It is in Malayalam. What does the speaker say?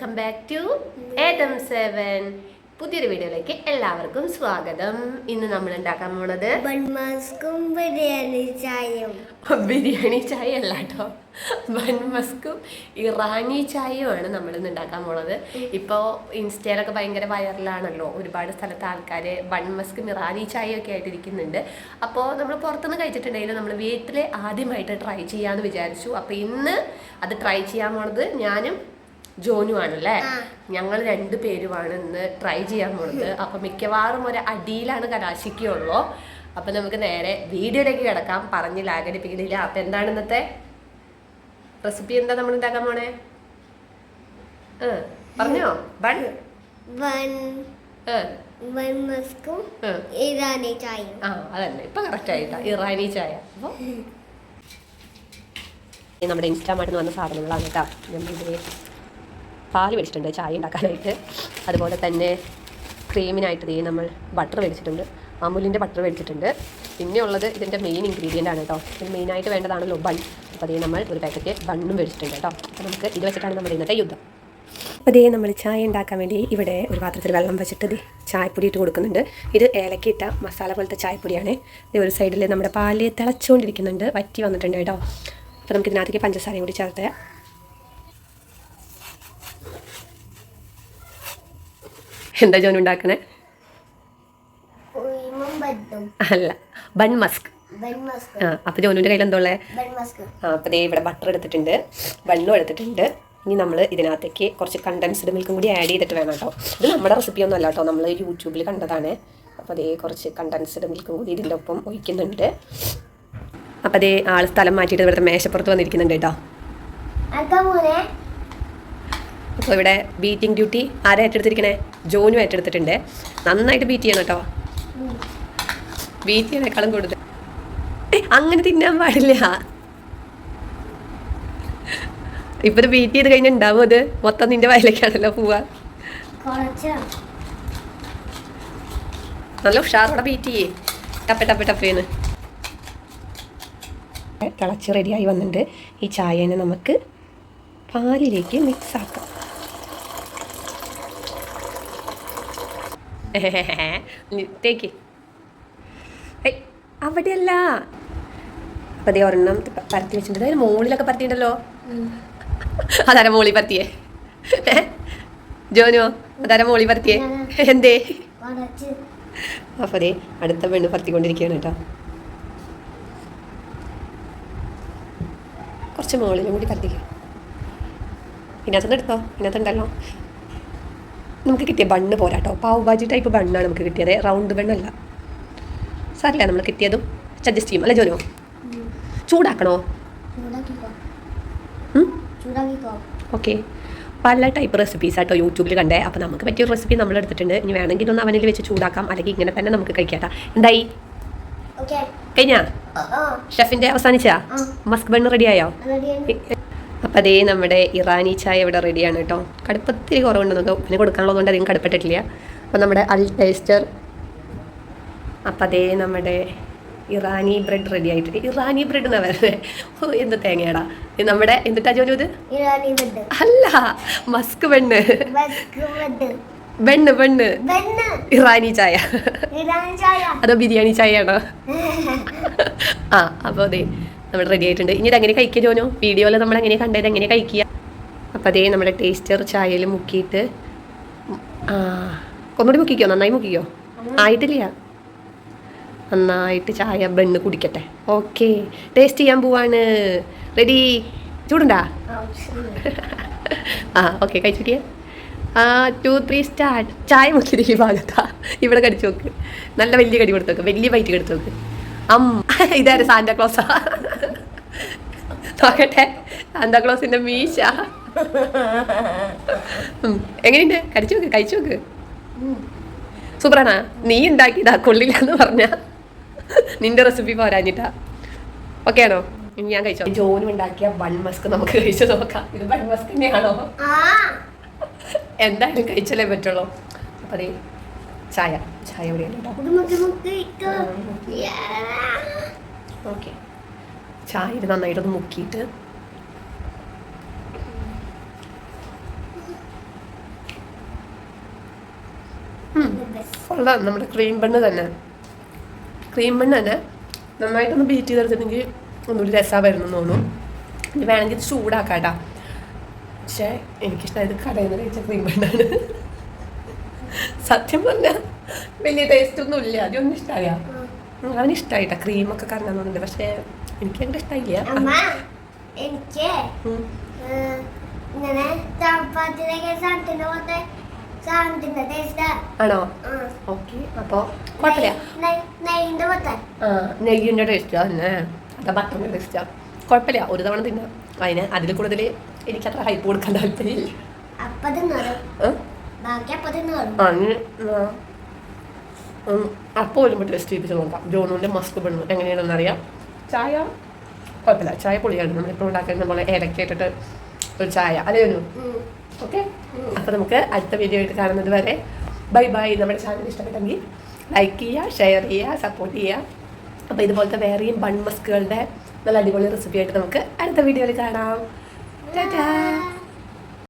വെൽക്കം ബാക്ക് ടു ഏതം സെവൻ പുതിയൊരു വീഡിയോയിലേക്ക് എല്ലാവർക്കും സ്വാഗതം. ഇന്ന് നമ്മൾ ഉണ്ടാക്കാൻ പോണത്? ബൺമാസ്കും ബിരിയാണി ചായയും. ബിരിയാണി ചായ അല്ല കേട്ടോ ബൺമസ്കും ഇറാനി ചായയുമാണ് നമ്മൾ ഇന്ന് ഉണ്ടാക്കാൻ പോണത്. ഇപ്പോൾ ഇൻസ്റ്റയിലൊക്കെ ഭയങ്കര വൈറലാണല്ലോ. ഒരുപാട് സ്ഥലത്ത് ആൾക്കാർ ബൺമസ്കും ഇറാനി ചായയൊക്കെ ആയിട്ട് ആയിട്ടിരിക്കുന്നുണ്ട് അപ്പോൾ നമ്മൾ പുറത്തുനിന്ന് കഴിച്ചിട്ടുണ്ടെങ്കിൽ നമ്മൾ വീട്ടിൽ ആദ്യമായിട്ട് ട്രൈ ചെയ്യാമെന്ന് വിചാരിച്ചു. അപ്പോൾ ഇന്ന് അത് ട്രൈ ചെയ്യാൻ പോണത് ഞാനും ജോനുവാണല്ലേ? ഞങ്ങൾ രണ്ടു പേരുമാണ് ഇന്ന് ട്രൈ ചെയ്യാൻ പോണത്. അപ്പൊ മിക്കവാറും ഒരു അടിയിലാണ് കലാശിക്കുള്ളൂ. അപ്പൊ നമുക്ക് നേരെ വീഡിയോയിലേക്ക് കിടക്കാം. പറഞ്ഞ് ലാഗടിപ്പിക്കുന്നില്ല അപ്പൊ എന്താണ് ഇന്നത്തെ റെസിപ്പി എന്താ നമ്മൾ ഉണ്ടാക്കാൻ പോണേ? പറഞ്ഞോ? ബൺ. ഇറാനി ചായ ആ അതന്നെ. ഇപ്പൊ കറക്റ്റ് ആയിട്ടാ. ഇറാനി ചായ. അപ്പൊ നമ്മുടെ ഇൻസ്റ്റാമാർട്ടിൽ നിന്ന് വന്ന സാധനങ്ങളാണ് കേട്ടോ. നമ്മളിത് പാൽ വെച്ചിട്ടുണ്ട് ചായ ഉണ്ടാക്കാനായിട്ട്. അതുപോലെ തന്നെ ക്രീമിനായിട്ട് ദേ നമ്മൾ ബട്ടർ വെച്ചിട്ടുണ്ട് അമുലിന്റെ ബട്ടർ വെച്ചിട്ടുണ്ട് പിന്നെ ഉള്ളത് ഇതിന്റെ മെയിൻ ഇൻഗ്രീഡിയന്റ് ആണ് കേട്ടോ. ഇത് മെയിനായിട്ട് വേണ്ടതാണല്ലോ ബൺ അപ്പോൾ അതേ നമ്മൾ ഒരു പാക്കറ്റ് ബണ്ണും വെച്ചിട്ടുണ്ട് കേട്ടോ. അപ്പോൾ നമുക്ക് ഇത് വെച്ചിട്ടാണ് നമ്മുടെ ഇന്നത്തെ യുദ്ധം. അപ്പോൾ ഇതേ നമ്മൾ ചായ ഉണ്ടാക്കാൻ വേണ്ടി ഇവിടെ ഒരു പാത്രത്തിൽ വെള്ളം വെച്ചിട്ട് ഇത് ചായപ്പൊടി ഇട്ട് കൊടുക്കുന്നുണ്ട്. ഇത് ഏലക്കിട്ട മസാല പോലത്തെ ചായപ്പൊടിയാണ്. ഇത് ഒരു സൈഡിൽ നമ്മുടെ പാൽ തിളച്ചുകൊണ്ടിരിക്കുന്നുണ്ട് വറ്റി വന്നിട്ടുണ്ട് കേട്ടോ. അപ്പോൾ നമുക്ക് ഇതിനകത്തേക്ക് പഞ്ചസാരയും കൂടി ചേർത്ത് എന്താ ജോൻ ഉണ്ടാക്കണേ? അല്ല ബൺ മസ്ക്. അപ്പൊ ആ ജോനുവിന്റെ കയ്യിൽ എന്തോളേ ആ അപ്പോൾ ദേ ഇവിടെ ബട്ടർ എടുത്തിട്ടുണ്ട്. ബണ്ണും എടുത്തിട്ടുണ്ട്. ഇനി നമ്മൾ ഇതിനകത്തേക്ക് കുറച്ച് കണ്ടൻസ്ഡ് മിൽക്കും കൂടി ആഡ് ചെയ്തിട്ട് വേണം കേട്ടോ. ഇത് നമ്മുടെ റെസിപ്പി ഒന്നും അല്ല കേട്ടോ. നമ്മൾ യൂട്യൂബിൽ കണ്ടതാണ്. അപ്പോൾ അതേ കുറച്ച് കണ്ടൻസ്ഡ് മിൽക്കും കൂടി ഇതിന്റെ ഒപ്പം ഒഴിക്കുന്നുണ്ട്. അപ്പോൾ അതേ ആൾ സ്ഥലം മാറ്റിയിട്ട് ഇവിടുത്തെ മേശപ്പുറത്ത് വന്നിരിക്കുന്നുണ്ട് കേട്ടോ. അപ്പോൾ ഇവിടെ ബീറ്റിംഗ് ഡ്യൂട്ടി ആരാ ഏറ്റെടുത്തിരിക്കണേ? ജോനും ഏറ്റെടുത്തിട്ടുണ്ട്. നന്നായിട്ട് ബീറ്റ് ചെയ്യണം കേട്ടോ. ബീറ്റ് ചെയ്യണേക്കാളും കൂടുതൽ. അങ്ങനെ തിന്നാൻ പാടില്ല. ഇപ്പൊ ബീറ്റ് ചെയ്ത് കഴിഞ്ഞാൽ ഉണ്ടാവും അത്. മൊത്തം നിന്റെ വയലേക്കാണല്ലോ പോവാ. നല്ല ഉഷാറോടെ ബീറ്റ് ചെയ്യേ. ടപ്പ ടപ്പ ടപ്പേന്ന്. തിളച്ച് റെഡിയായി വന്നിട്ടുണ്ട്. ഈ ചായനെ നമുക്ക് പാലിലേക്ക് മിക്സ് ആക്കാം. തേക്ക് അവിടെയല്ല. അപ്പം അതേ ഒരെണ്ണം പരത്തി വെച്ചിട്ടുണ്ട്. അതിന് മുകളിലൊക്കെ പരത്തിയിട്ടുണ്ടല്ലോ. അതാരാ മോളി പരത്തിയേ? ജോനോ അതാരാ മോളി പരത്തിയേ? എന്തേ? അപ്പോൾ അതേ അടുത്ത പെണ്ണ് പരത്തിക്കൊണ്ടിരിക്കുകയാണ് കേട്ടോ. കുറച്ച് മുകളിലും കൂടി പരത്തിക്കുക ഇതിനകത്തുനിന്ന് എടുത്തോ? ഇതിനകത്തുണ്ടല്ലോ. നമുക്ക് കിട്ടിയ ബണ്ണ് പോരാട്ടോ പാവ് ഭാജി ടൈപ്പ് ബണ്ണാണ് നമുക്ക് കിട്ടിയത്. റൗണ്ട് ബണ്ണല്ല. സാറില്ല നമ്മൾ കിട്ടിയതും സജസ്റ്റ് ചെയ്യും. അല്ലേ ജോനോ? ചൂടാക്കണോ? ഓക്കെ പല ടൈപ്പ് റെസിപ്പീസ് ആട്ടോ യൂട്യൂബിൽ കണ്ടേ. അപ്പോൾ നമുക്ക് പറ്റിയ ഒരു റെസിപ്പി നമ്മൾ എടുത്തിട്ടുണ്ട്. ഇനി വേണമെങ്കിൽ ഒന്ന് അവനിൽ വെച്ച് ചൂടാക്കാം. അല്ലെങ്കിൽ ഇങ്ങനെ തന്നെ നമുക്ക് കഴിക്കാട്ടാ. എന്തായി? കഴിഞ്ഞാ? ആ ഷെഫിന്റെ അവസാനിച്ചാ. മസ്ക് ബണ്ണ് റെഡിയായോ റെഡിയാണ് അപ്പം അതേ നമ്മുടെ ഇറാനി ചായ ഇവിടെ റെഡിയാണ് കേട്ടോ. കടുപ്പത്തിരി കുറവുണ്ട് നമുക്ക് പിന്നെ കൊടുക്കാനുള്ളതുകൊണ്ട് അധികം കടുപ്പിട്ടിട്ടില്ല അപ്പം നമ്മുടെ അൽ ടേസ്റ്റർ. അപ്പം അതേ നമ്മുടെ ഇറാനി ബ്രെഡ് റെഡി ആയിട്ടുണ്ട്. ഇറാനി ബ്രെഡ് എന്നാ വരുന്നത് ഓ എന്ത് തേങ്ങയാടാ? നമ്മുടെ എന്തിട്ടാ ജോലി ഇത്? അല്ല മസ്ക് ബണ്ണ്. വെണ്ണ് ബണ്ണ് ബണ്ണ്. ബണ്ണ്. ഇറാനി ചായ. ഇറാനി ചായ. അതോ ബിരിയാണി ചായയാണോ? ആ അപ്പോൾ അതെ നമ്മൾ റെഡി ആയിട്ടുണ്ട്. ഇനി ഇതെങ്ങനെ കഴിക്കുക ജോനോ? വീഡിയോയിൽ നമ്മൾ എങ്ങനെ കണ്ടത് എങ്ങനെ കഴിക്കുക? അപ്പോൾ അതേ നമ്മുടെ ടേസ്റ്റർ ചായയിൽ മുക്കിയിട്ട് ഒന്നുകൂടി മുക്കിക്കോ? നന്നായി മുക്കിക്കോ? ആയിട്ടില്ല. നന്നായിട്ട് ചായ ബണ്ണ് കുടിക്കട്ടെ. ഓക്കെ ടേസ്റ്റ് ചെയ്യാൻ പോവാണ്. റെഡി ചൂടുണ്ടാ? ആ ഓക്കെ കഴിച്ചിട്ടിയ ആ ടു ത്രീ സ്റ്റാർട്ട് ചായ മുക്കിയിട്ട് ഈ ഭാഗത്താ. ഇവിടെ കടിച്ചു നോക്ക്. നല്ല വലിയ കടി കൊടുത്തു നോക്ക്. വലിയ വൈറ്റ് കടിച്ചു നോക്ക്. അം. ഇതാരെ സാന്റാ സാന്റാക്ലോസാ നോക്കട്ടെ. സാന്താക്ലോസിന്റെ മീശ. എങ്ങനെയുണ്ട്? കടിച്ചു നോക്ക് കഴിച്ചു നോക്ക്. സൂപ്പറാണാ. നീ ഉണ്ടാക്കിയതാ കൊള്ളില്ല എന്ന് പറഞ്ഞ. നിന്റെ റെസിപ്പി പോരാഞ്ഞിട്ടാ. ഓക്കെ ആണോ? ഇനി ഞാൻ കഴിച്ചോ. ജോനും ഉണ്ടാക്കിയ വൺ മസ്ക് നമുക്ക് കഴിച്ചു നോക്കാം. ഇത് വൺ മസ്ക് തന്നെയാണോ? ആ. എന്തായാലും കഴിച്ചാലേ പറ്റുള്ളൂ. അപ്പൊ അതേ ചായ. ചായ എവിടെയാണ് ഓക്കെ ചായയിൽ നന്നായിട്ടൊന്ന് മുക്കിയിട്ട്. കൊള്ളാം. നമ്മുടെ ക്രീം ബണ്ണ് തന്നെ. ക്രീം ബണ്ണ് തന്നെ. നന്നായിട്ടൊന്ന് ബീറ്റ് ചെയ്തെടുത്തിട്ടുണ്ടെങ്കിൽ ഒന്നുകൂടി രസമാണ് വരുന്നു തോന്നുന്നു. ഇനി വേണമെങ്കിൽ ഇത് ചൂടാക്കാം കേട്ടോ പക്ഷേ എനിക്കിഷ്ടമായത് കടയിൽ നിന്ന് കഴിച്ച ക്രീം ബണ്ണാണ്. സത്യം പറഞ്ഞാൽ വലിയ ടേസ്റ്റ് ഒന്നും ഇല്ല അതൊന്നും ഇഷ്ടമായ അവന് ഇഷ്ടമായിട്ടാ ക്രീമൊക്കെ കറങ്ങുന്നുണ്ട് പക്ഷേ എനിക്ക് അങ്ങനെ ഇഷ്ടമായില്ല എനിക്ക് ഇങ്ങനെ ആണോ? ഓക്കെ. കുഴപ്പമില്ല. നെയ്യിന്റെ ടേസ്റ്റാ തന്നെ അതാ ബട്ടറിന്റെ ടേസ്റ്റാ കുഴപ്പമില്ല. ഒരു തവണ തിന്ന. അതിന് അതിൽ കൂടുതൽ എനിക്ക് അത്ര ഹൈപ്പ് കൊടുക്കാൻ താല്പര്യമില്ല. അപ്പോൾ വരുമ്പോൾ ടേസ്റ്റ് ചെയ്തിട്ട് നോക്കാം. ജോണുവിന്റെ മസ്ക് ബണ്ണ് എങ്ങനെയാണെന്ന് അറിയാം? ചായ? കുഴപ്പമില്ല. ചായ പൊളിയാണ്. നമ്മളിപ്പോൾ ഉണ്ടാക്കുന്നത് പോലെ ഏലക്കയിട്ടിട്ട് ഒരു ചായ. അല്ലേ ഒരു ഉം. ഓക്കെ. അപ്പോൾ നമുക്ക് അടുത്ത വീഡിയോ ആയിട്ട് കാണുന്നത് വരെ ബൈ ബൈ. നമ്മുടെ ചാനൽ ഇഷ്ടപ്പെട്ടെങ്കിൽ ലൈക്ക് ചെയ്യുക ഷെയർ ചെയ്യുക സപ്പോർട്ട് ചെയ്യുക. അപ്പോൾ ഇതുപോലത്തെ വേറെയും ബൺ മസ്കുകളുടെ നല്ല അടിപൊളി റെസിപ്പി ആയിട്ട് നമുക്ക് അടുത്ത വീഡിയോയിൽ കാണാം. ടാറ്റാ